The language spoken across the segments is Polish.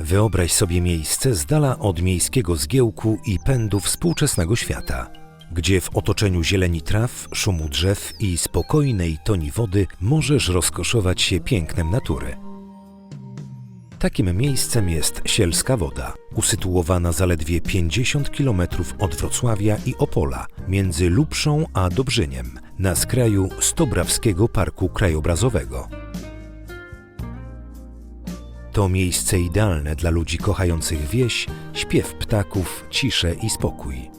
Wyobraź sobie miejsce z dala od miejskiego zgiełku i pędu współczesnego świata, gdzie w otoczeniu zieleni traw, szumu drzew i spokojnej toni wody możesz rozkoszować się pięknem natury. Takim miejscem jest Sielska Woda, usytuowana zaledwie 50 km od Wrocławia i Opola, między Lubszą a Dobrzyniem, na skraju Stobrawskiego Parku Krajobrazowego. To miejsce idealne dla ludzi kochających wieś, śpiew ptaków, ciszę i spokój.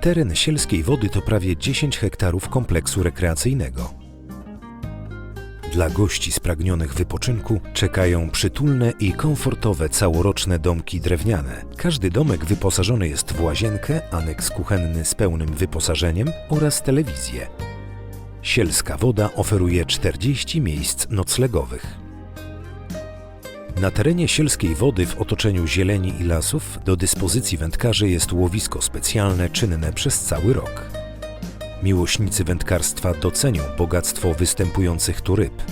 Teren Sielskiej Wody to prawie 10 hektarów kompleksu rekreacyjnego. Dla gości spragnionych wypoczynku czekają przytulne i komfortowe całoroczne domki drewniane. Każdy domek wyposażony jest w łazienkę, aneks kuchenny z pełnym wyposażeniem oraz telewizję. Sielska Woda oferuje 40 miejsc noclegowych. Na terenie Sielskiej Wody w otoczeniu zieleni i lasów do dyspozycji wędkarzy jest łowisko specjalne czynne przez cały rok. Miłośnicy wędkarstwa docenią bogactwo występujących tu ryb.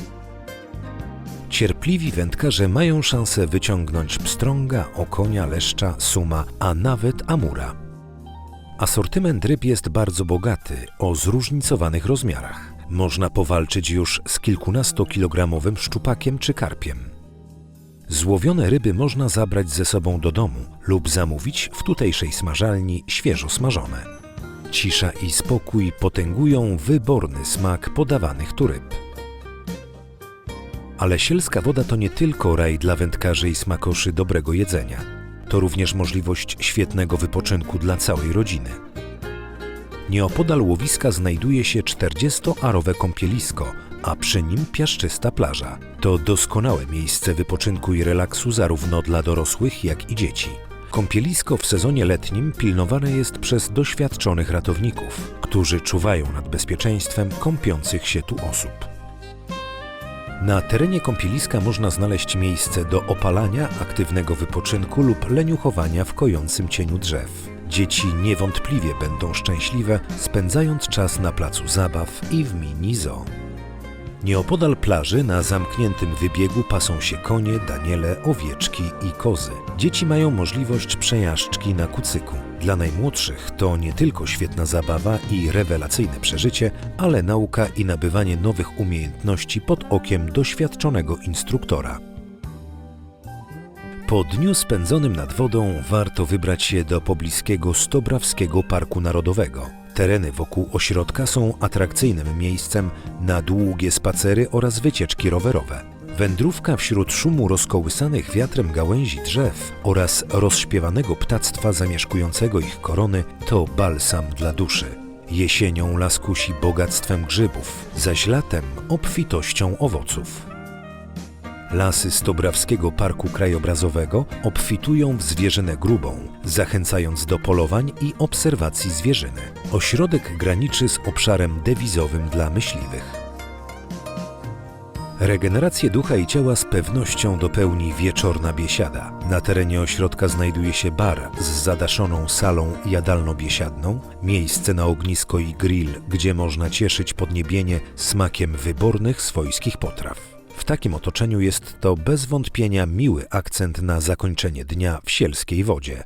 Cierpliwi wędkarze mają szansę wyciągnąć pstrąga, okonia, leszcza, suma, a nawet amura. Asortyment ryb jest bardzo bogaty, o zróżnicowanych rozmiarach. Można powalczyć już z kilkunastokilogramowym szczupakiem czy karpiem. Złowione ryby można zabrać ze sobą do domu lub zamówić w tutejszej smażalni świeżo smażone. Cisza i spokój potęgują wyborny smak podawanych tu ryb. Ale sielska woda to nie tylko raj dla wędkarzy i smakoszy dobrego jedzenia. To również możliwość świetnego wypoczynku dla całej rodziny. Nieopodal łowiska znajduje się 40-arowe kąpielisko, a przy nim piaszczysta plaża. To doskonałe miejsce wypoczynku i relaksu zarówno dla dorosłych, jak i dzieci. Kąpielisko w sezonie letnim pilnowane jest przez doświadczonych ratowników, którzy czuwają nad bezpieczeństwem kąpiących się tu osób. Na terenie kąpieliska można znaleźć miejsce do opalania, aktywnego wypoczynku lub leniuchowania w kojącym cieniu drzew. Dzieci niewątpliwie będą szczęśliwe, spędzając czas na placu zabaw i w mini zoo. Nieopodal plaży na zamkniętym wybiegu pasą się konie, daniele, owieczki i kozy. Dzieci mają możliwość przejażdżki na kucyku. Dla najmłodszych to nie tylko świetna zabawa i rewelacyjne przeżycie, ale nauka i nabywanie nowych umiejętności pod okiem doświadczonego instruktora. Po dniu spędzonym nad wodą warto wybrać się do pobliskiego Stobrawskiego Parku Narodowego. Tereny wokół ośrodka są atrakcyjnym miejscem na długie spacery oraz wycieczki rowerowe. Wędrówka wśród szumu rozkołysanych wiatrem gałęzi drzew oraz rozśpiewanego ptactwa zamieszkującego ich korony to balsam dla duszy. Jesienią las kusi bogactwem grzybów, zaś latem obfitością owoców. Lasy Stobrawskiego Parku Krajobrazowego obfitują w zwierzynę grubą, zachęcając do polowań i obserwacji zwierzyny. Ośrodek graniczy z obszarem dewizowym dla myśliwych. Regenerację ducha i ciała z pewnością dopełni wieczorna biesiada. Na terenie ośrodka znajduje się bar z zadaszoną salą jadalno-biesiadną, miejsce na ognisko i grill, gdzie można cieszyć podniebienie smakiem wybornych swojskich potraw. W takim otoczeniu jest to bez wątpienia miły akcent na zakończenie dnia w sielskiej wodzie.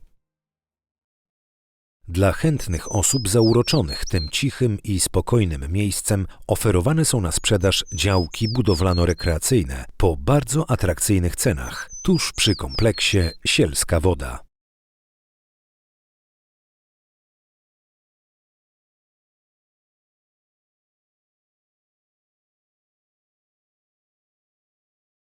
Dla chętnych osób zauroczonych tym cichym i spokojnym miejscem oferowane są na sprzedaż działki budowlano-rekreacyjne po bardzo atrakcyjnych cenach, tuż przy kompleksie Sielska Woda.